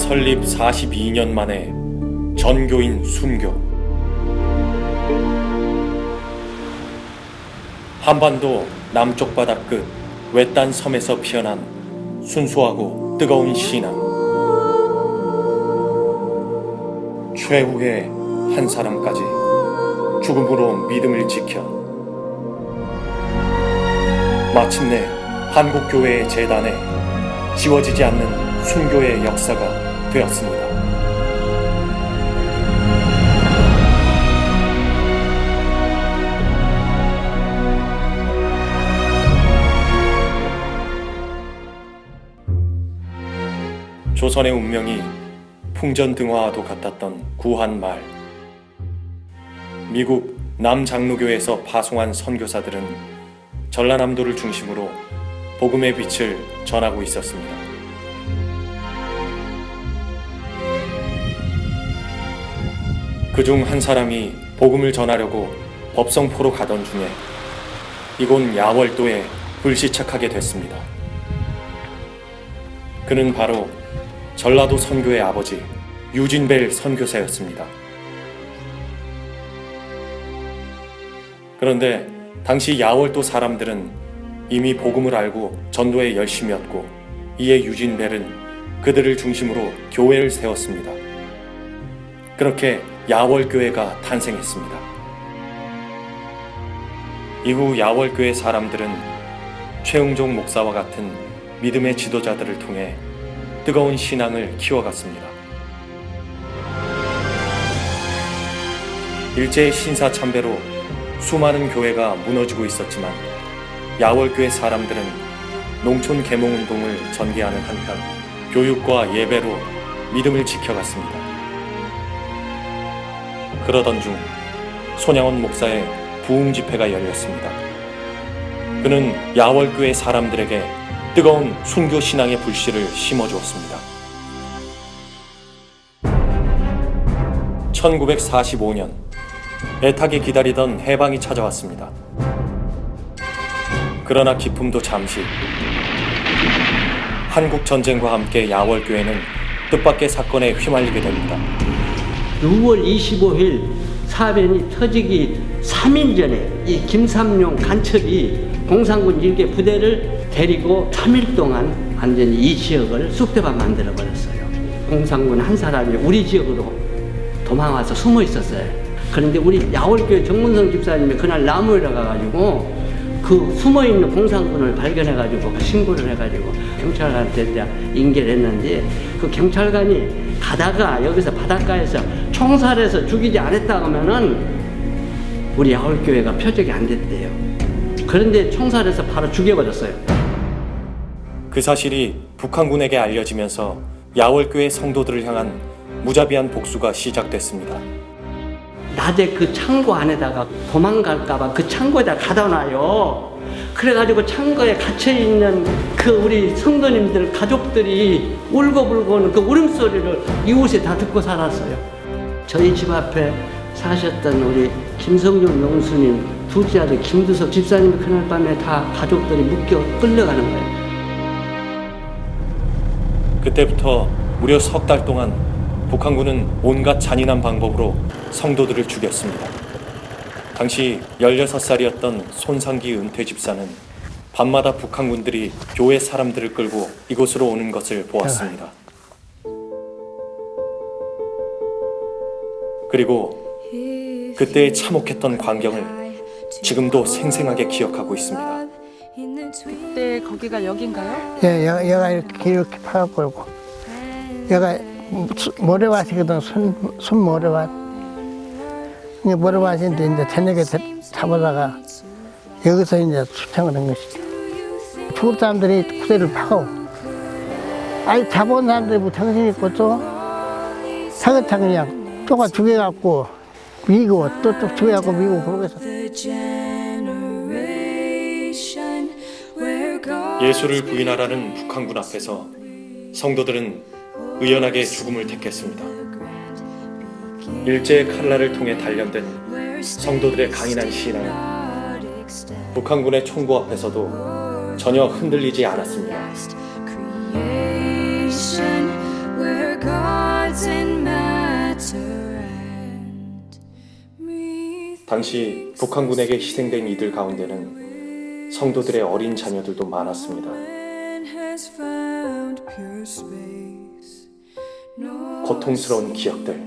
설립 42년 만에 전교인 순교. 한반도 남쪽 바다 끝 외딴 섬에서 피어난 순수하고 뜨거운 신앙. 최후의 한 사람까지 죽음으로 믿음을 지켜 마침내 한국교회의 재단에 지워지지 않는 순교의 역사가 되었습니다. 조선의 운명이 풍전등화와도 같았던 구한말 미국 남장로교에서 파송한 선교사들은 전라남도를 중심으로 복음의 빛을 전하고 있었습니다. 그중 한 사람이 복음을 전하려고 법성포로 가던 중에 이곳 야월도에 불시착하게 됐습니다. 그는 바로 전라도 선교의 아버지 유진벨 선교사였습니다. 그런데 당시 야월도 사람들은 이미 복음을 알고 전도에 열심이었고 이에 유진벨은 그들을 중심으로 교회를 세웠습니다. 그렇게 야월교회가 탄생했습니다. 이후 야월교회 사람들은 최웅종 목사와 같은 믿음의 지도자들을 통해 뜨거운 신앙을 키워갔습니다. 일제의 신사참배로 수많은 교회가 무너지고 있었지만 야월교회 사람들은 농촌 계몽운동을 전개하는 한편 교육과 예배로 믿음을 지켜갔습니다. 그러던 중 손양원 목사의 부흥 집회가 열렸습니다. 그는 야월교회 사람들에게 뜨거운 순교 신앙의 불씨를 심어 주었습니다. 1945년 애타게 기다리던 해방이 찾아왔습니다. 그러나 기쁨도 잠시. 한국 전쟁과 함께 야월교회는 뜻밖의 사건에 휘말리게 됩니다. 6월 25일 사변이 터지기 3일 전에 이 김삼룡 간첩이 공산군 일개 부대를 데리고 3일 동안 완전히 이 지역을 쑥대밭 만들어 버렸어요. 공산군 한 사람이 우리 지역으로 도망와서 숨어 있었어요. 그런데 우리 야월교회 정문성 집사님이 그날 나무에 가가지고 그 숨어 있는 공산군을 발견해 가지고 신고를 해 가지고 경찰관한테 이제 인계를 했는데 그 경찰관이 가다가 여기서 바닷가에서 총살해서 죽이지 않았다 하면은 우리 야월교회가 표적이 안 됐대요. 그런데 총살해서 바로 죽여버렸어요. 그 사실이 북한군에게 알려지면서 야월교회 성도들을 향한 무자비한 복수가 시작됐습니다. 낮에 그 창고 안에다가 도망갈까봐 그 창고에다 가다 놔요. 그래가지고 창고에 갇혀있는 그 우리 성도님들 가족들이 울고불고는 그 울음소리를 이웃에 다 듣고 살았어요. 저희 집 앞에 사셨던 우리 김성준 용수님, 둘째 아들 김두석 집사님이 그날 밤에 다 가족들이 묶여 끌려가는 거예요. 그때부터 무려 석 달 동안 북한군은 온갖 잔인한 방법으로 성도들을 죽였습니다. 당시 16살이었던 손상기 은퇴 집사는 밤마다 북한군들이 교회 사람들을 끌고 이곳으로 오는 것을 보았습니다. 그리고 그때의 참혹했던 광경을 지금도 생생하게 기억하고 있습니다. 그때 거기가 여긴가요? 예, 얘가, 얘가 이렇게, 이렇게 파갖고, 얘가 수- 모래밭이거든, 손, 손 모래밭. 이제 모래밭인데 이제 저녁에 대- 잡아다가 여기서 이제 수청을 한 것이죠. 중국 사람들이 구대를 파고, 아니, 잡아온 사람들이 뭐 정신 있고 또, 그 냥 쪼가 죽여갖고, 미고, 또, 또 죽여갖고 미고, 그러고 해서. 예수를 부인하라는 북한군 앞에서 성도들은 의연하게 죽음을 택했습니다. 일제의 칼날을 통해 단련된 성도들의 강인한 신앙은 북한군의 총구 앞에서도 전혀 흔들리지 않았습니다. 당시 북한군에게 희생된 이들 가운데는 성도들의 어린 자녀들도 많았습니다. 고통스러운 기억들.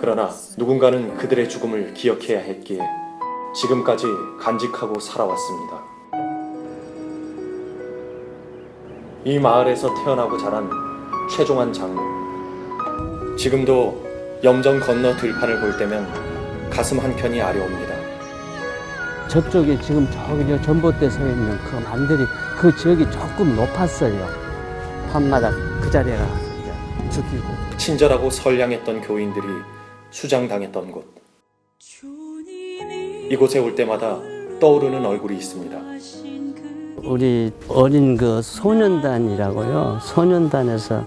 그러나 누군가는 그들의 죽음을 기억해야 했기에 지금까지 간직하고 살아왔습니다. 이 마을에서 태어나고 자란 최종환 장로. 지금도 염정 건너 들판을 볼 때면 가슴 한켠이 아려옵니다. 저쪽에 지금 저기 저 전봇대 서 있는 그 만들이 그 지역이 조금 높았어요. 밤마다 그 자리에 가서 죽이고. 친절하고 선량했던 교인들이 수장당했던 곳. 이곳에 올 때마다 떠오르는 얼굴이 있습니다. 우리 어린 그 소년단이라고요. 소년단에서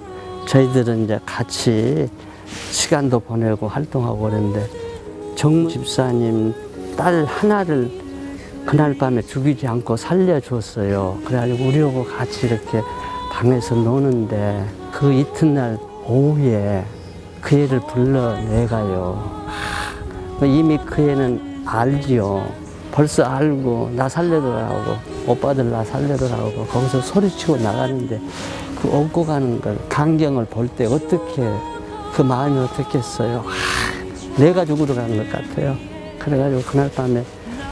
저희들은 이제 같이 시간도 보내고 활동하고 그랬는데 정 집사님 딸 하나를 그날 밤에 죽이지 않고 살려줬어요. 그래가지고 우리하고 같이 이렇게 방에서 노는데 그 이튿날 오후에 그 애를 불러내가요. 하, 이미 그 애는 알지요. 벌써 알고 나 살려달라고 오빠들 나 살려달라고 거기서 소리치고 나가는데 그 업고 가는 걸 광경을 볼 때 어떻게 그 마음이 어떻겠어요. 하, 내가 죽으러 간 것 같아요. 그래가지고 그날 밤에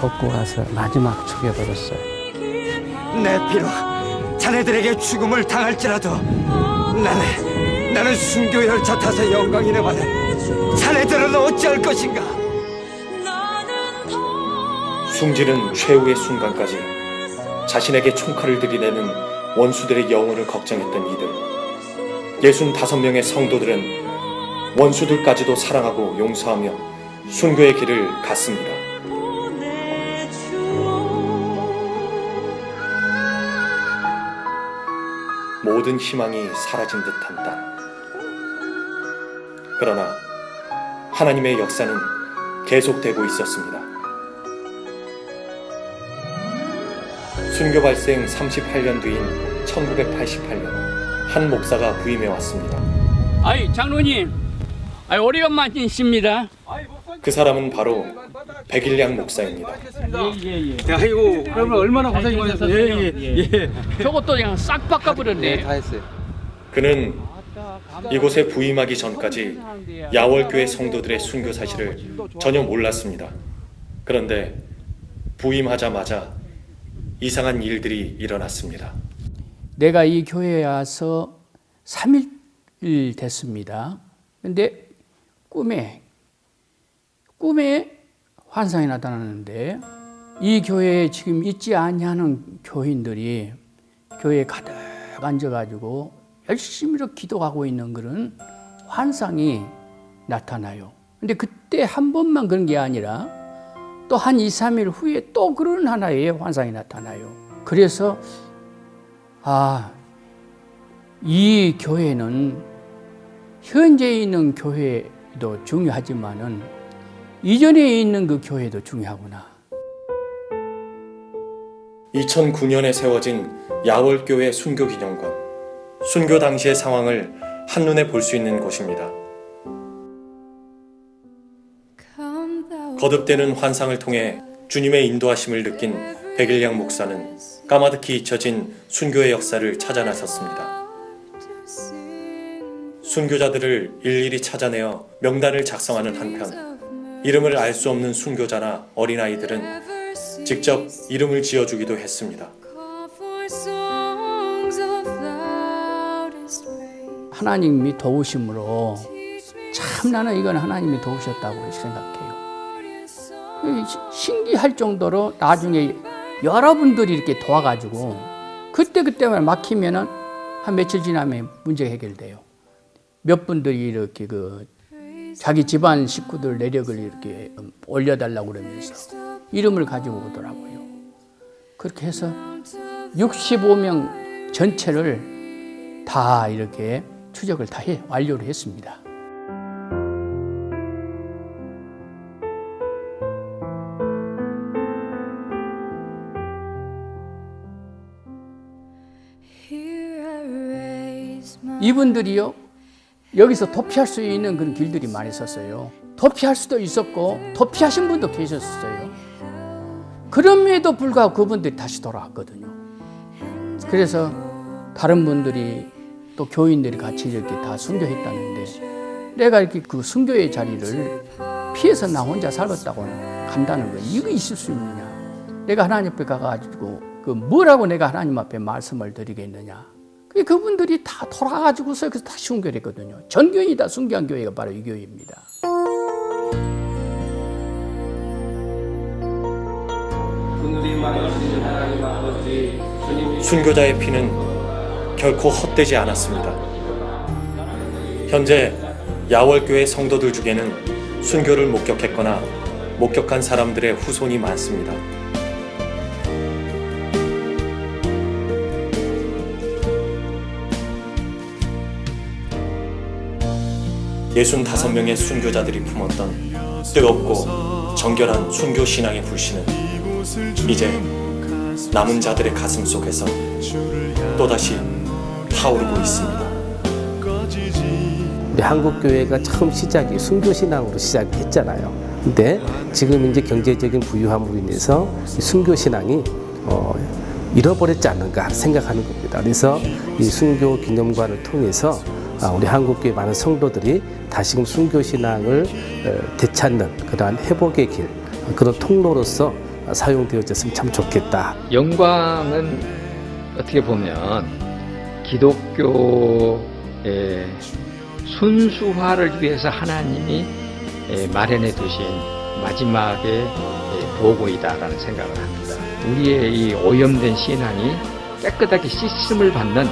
업고 가서 마지막 죽여버렸어요. 내 피로 자네들에게 죽음을 당할지라도 나는 나는 순교 열차 타서 영광이래 받은 자네들은 어찌할 것인가? 숨지는 최후의 순간까지 자신에게 총칼을 들이대는 원수들의 영혼을 걱정했던 이들. 65명의 성도들은 원수들까지도 사랑하고 용서하며 순교의 길을 갔습니다. 모든 희망이 사라진 듯한 땅. 그러나 하나님의 역사는 계속되고 있었습니다. 순교 발생 38년 뒤인 1988년 한 목사가 부임해 왔습니다. 아이 장로님, 아이 오래간만이십니다. 그 사람은 바로 백일량 목사입니다. 예예예. 아이고 그러면 얼마나 고생이 많으셨어요? 예예 예. 저것도 그냥 싹 바꿔버렸네. 그는 이곳에 부임하기 전까지 야월교회 성도들의 순교 사실을 전혀 몰랐습니다. 그런데 부임하자마자 이상한 일들이 일어났습니다. 내가 이 교회에 와서 3일 됐습니다. 근데 꿈에 꿈에 환상이 나타나는데 이 교회에 지금 있지 아니하는 교인들이 교회에 가득 앉아가지고 열심히 기도하고 있는 그런 환상이 나타나요. 근데 그때 한 번만 그런 게 아니라 또 한 2, 3일 후에 또 그런 하나의 환상이 나타나요. 그래서 아, 이 교회는 현재 있는 교회 도 중요하지만은 이전에 있는 그 교회도 중요하구나. 2009년에 세워진 야월교회 순교 기념관. 순교 당시의 상황을 한눈에 볼 수 있는 곳입니다. 거듭되는 환상을 통해 주님의 인도하심을 느낀 백일량 목사는 까마득히 잊혀진 순교의 역사를 찾아 나섰습니다. 순교자들을 일일이 찾아내어 명단을 작성하는 한편 이름을 알 수 없는 순교자나 어린아이들은 직접 이름을 지어주기도 했습니다. 하나님이 도우심으로 참 나는 이건 하나님이 도우셨다고 생각해요. 신기할 정도로 나중에 여러분들이 이렇게 도와가지고 그때 그때만 막히면은 한 며칠 지나면 문제가 해결돼요. 몇 분들이 이렇게 그 자기 집안 식구들 내력을 이렇게 올려달라고 그러면서 이름을 가지고 오더라고요. 그렇게 해서 65명 전체를 다 이렇게 추적을 다 해, 완료를 했습니다. 이분들이요 여기서 도피할 수 있는 그런 길들이 많이 있었어요. 도피할 수도 있었고 도피하신 분도 계셨어요. 그럼에도 불구하고 그분들이 다시 돌아왔거든요. 그래서 다른 분들이 또 교인들이 같이 이렇게 다 순교했다는데 내가 이렇게 그 순교의 자리를 피해서 나 혼자 살겠다고 간다는 거예요. 이거 있을 수 있느냐? 내가 하나님 앞에 가가지고 그 뭐라고 내가 하나님 앞에 말씀을 드리겠느냐? 그 그분들이 다 돌아가지고서 그래서 다시 순교했거든요. 전 교인이 다 순교한 교회가 바로 이 교회입니다. 순교자의 피는 결코 헛되지 않았습니다. 현재 야월교회 성도들 중에는 순교를 목격했거나 목격한 사람들의 후손이 많습니다. 예순 다섯 명의 순교자들이 품었던 뜨겁고 정결한 순교 신앙의 불씨는 이제 남은 자들의 가슴 속에서 또다시 타오르고 있습니다. 한국 교회가 처음 시작이 순교 신앙으로 시작했잖아요. 근데 지금 이제 경제적인 부유함으로 인해서 이 순교 신앙이 어, 잃어버렸지 않는가 생각하는 겁니다. 그래서 이 순교 기념관을 통해서 아, 우리 한국 교회 많은 성도들이 다시금 순교 신앙을 어, 되찾는 그러한 회복의 길 그런 통로로서 사용되어졌으면 참 좋겠다. 영광은 어떻게 보면 기독교의 순수화를 위해서 하나님이 에, 마련해 두신 마지막의 에, 도구이다라는 생각을 합니다. 우리의 이 오염된 신앙이 깨끗하게 씻음을 받는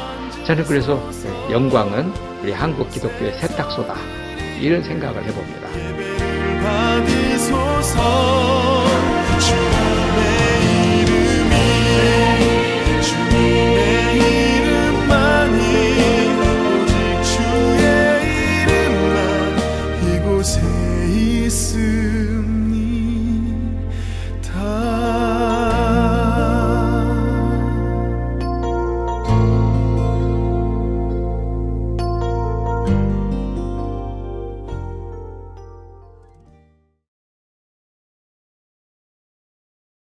저는 그래서 에, 영광은 우리 한국 기독교의 세탁소다 이런 생각을 해봅니다.